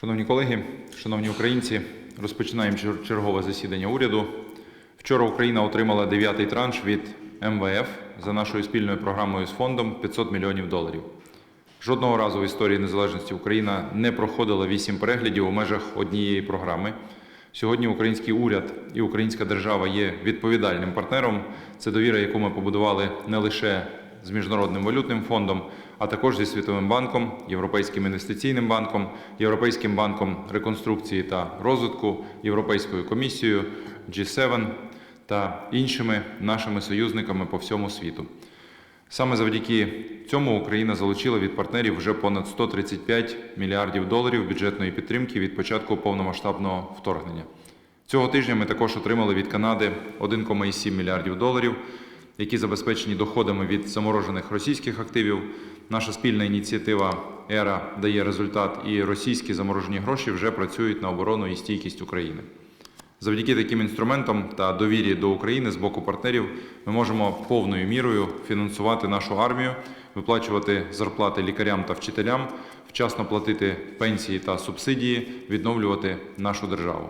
Шановні колеги, шановні українці, розпочинаємо чергове засідання уряду. Вчора Україна отримала дев'ятий транш від МВФ за нашою спільною програмою з фондом 500 мільйонів доларів. Жодного разу в історії незалежності Україна не проходила вісім переглядів у межах однієї програми. Сьогодні український уряд і українська держава є відповідальним партнером. Це довіра, яку ми побудували не лише з міжнародним валютним фондом, а також зі Світовим банком, Європейським інвестиційним банком, Європейським банком реконструкції та розвитку, Європейською комісією, G7 та іншими нашими союзниками по всьому світу. Саме завдяки цьому Україна залучила від партнерів вже понад 135 мільярдів доларів бюджетної підтримки від початку повномасштабного вторгнення. Цього тижня ми також отримали від Канади 1,7 мільярдів доларів, які забезпечені доходами від заморожених російських активів. Наша спільна ініціатива ЕРА дає результат, і російські заморожені гроші вже працюють на оборону і стійкість України. Завдяки таким інструментам та довірі до України з боку партнерів ми можемо повною мірою фінансувати нашу армію, виплачувати зарплати лікарям та вчителям, вчасно платити пенсії та субсидії, відновлювати нашу державу.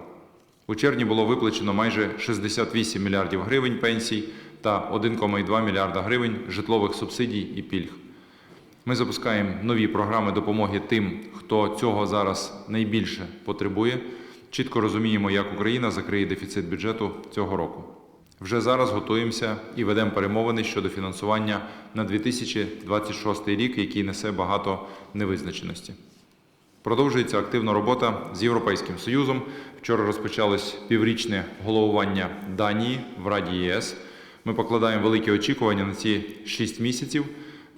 У червні було виплачено майже 68 мільярдів гривень пенсій та 1,2 мільярда гривень житлових субсидій і пільг. Ми запускаємо нові програми допомоги тим, хто цього зараз найбільше потребує. Чітко розуміємо, як Україна закриє дефіцит бюджету цього року. Вже зараз готуємося і ведемо перемовини щодо фінансування на 2026 рік, який несе багато невизначеності. Продовжується активна робота з Європейським Союзом. Вчора розпочалось піврічне головування Данії в Раді ЄС. Ми покладаємо великі очікування на ці 6 місяців.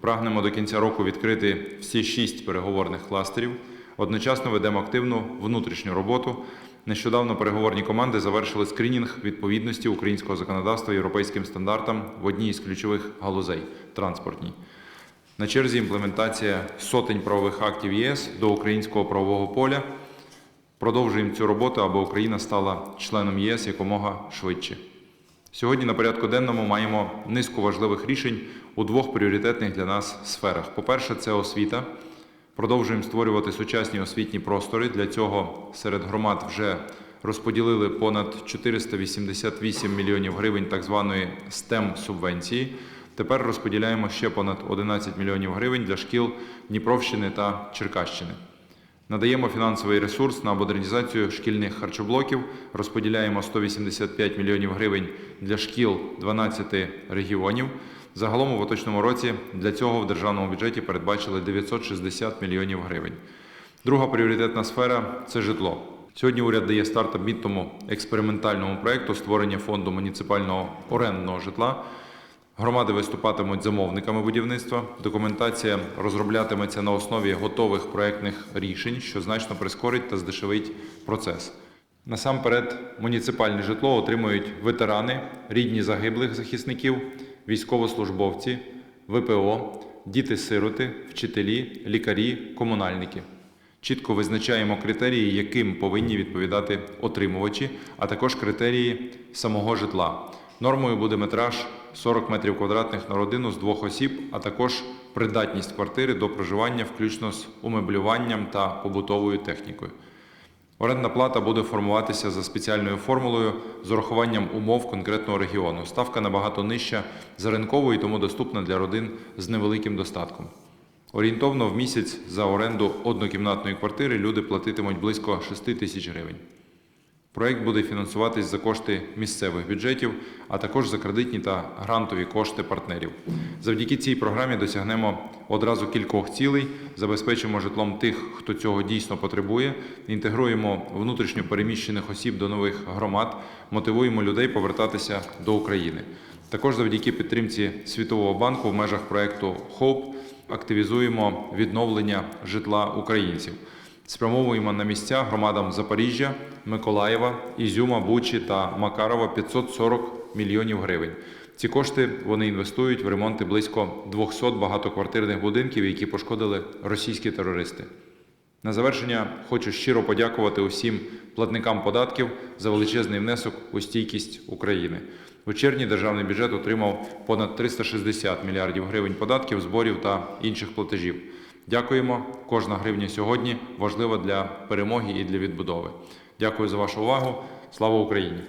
Прагнемо до кінця року відкрити всі 6 переговорних кластерів. Одночасно ведемо активну внутрішню роботу. Нещодавно переговорні команди завершили скринінг відповідності українського законодавства європейським стандартам в одній із ключових галузей транспортній. На черзі імплементація сотень правових актів ЄС до українського правового поля. Продовжуємо цю роботу, аби Україна стала членом ЄС якомога швидше. Сьогодні на порядку денному маємо низку важливих рішень у двох пріоритетних для нас сферах. По-перше, це освіта. Продовжуємо створювати сучасні освітні простори. Для цього серед громад вже розподілили понад 488 мільйонів гривень так званої STEM субвенції. Тепер розподіляємо ще понад 11 мільйонів гривень для шкіл Дніпровщини та Черкащини. Надаємо фінансовий ресурс на модернізацію шкільних харчоблоків, розподіляємо 185 мільйонів гривень для шкіл 12 регіонів. Загалом у поточному році для цього в державному бюджеті передбачили 960 мільйонів гривень. Друга пріоритетна сфера це житло. Сьогодні уряд дає старт амбітному експериментальному проекту створення фонду муніципального орендного житла. Громади виступатимуть замовниками будівництва. Документація розроблятиметься на основі готових проектних рішень, що значно прискорить та здешевить процес. Насамперед, муніципальне житло отримують ветерани, рідні загиблих захисників, військовослужбовці, ВПО, діти-сироти, вчителі, лікарі, комунальники. Чітко визначаємо критерії, яким повинні відповідати отримувачі, а також критерії самого житла. Нормою буде метраж 40 метрів квадратних на родину з двох осіб, а також придатність квартири до проживання, включно з умеблюванням та побутовою технікою. Орендна плата буде формуватися за спеціальною формулою з урахуванням умов конкретного регіону. Ставка набагато нижча за ринковою, тому доступна для родин з невеликим достатком. Орієнтовно в місяць за оренду однокімнатної квартири люди платитимуть близько 6 тисяч гривень. Проект буде фінансуватись за кошти місцевих бюджетів, а також за кредитні та грантові кошти партнерів. Завдяки цій програмі досягнемо одразу кількох цілей, забезпечимо житлом тих, хто цього дійсно потребує, інтегруємо внутрішньо переміщених осіб до нових громад, мотивуємо людей повертатися до України. Також завдяки підтримці Світового банку в межах проекту HOPE активізуємо відновлення житла українців. Спрямовуємо на місця громадам Запоріжжя, Миколаєва, Ізюма, Бучі та Макарова 540 мільйонів гривень. Ці кошти вони інвестують в ремонти близько 200 багатоквартирних будинків, які пошкодили російські терористи. На завершення хочу щиро подякувати усім платникам податків за величезний внесок у стійкість України. У червні державний бюджет отримав понад 360 мільярдів гривень податків, зборів та інших платежів. Дякуємо. Кожна гривня сьогодні важлива для перемоги і для відбудови. Дякую за вашу увагу. Слава Україні!